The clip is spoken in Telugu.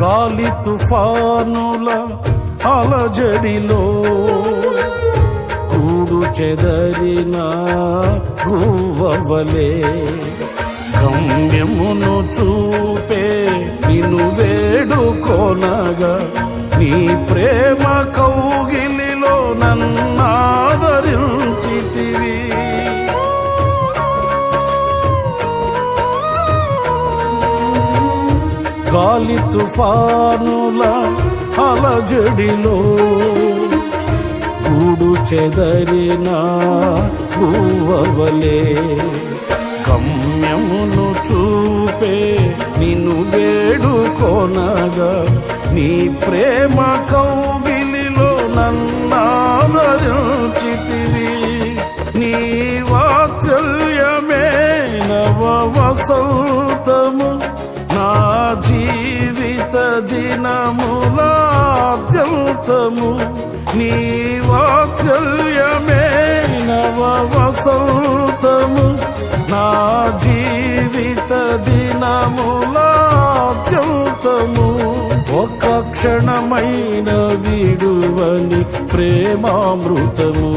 గాలి తుఫానుల అలజడిలో కూడు చెదరిన గువ్వవలే గమ్యమును చూపే నిను వేడుకోనగా నీ ప్రే గాలి తుఫానుల అలజడిలో గూడు చెదరిన గువ్వవలే గమ్యమును చూపే నిన్ను వేడుకోనగా నీ ప్రేమ కౌగిలిలో నన్నాదరించితివి. నీ వాత్సల్యమే నవ వసంతము జీవిత దినములాద్యంతము నీ వాత్సల్యమే నవ వసంతము. నా జీవిత దినములాద్యంతము ఒక క్షణమైన విడువని ప్రేమామృతము.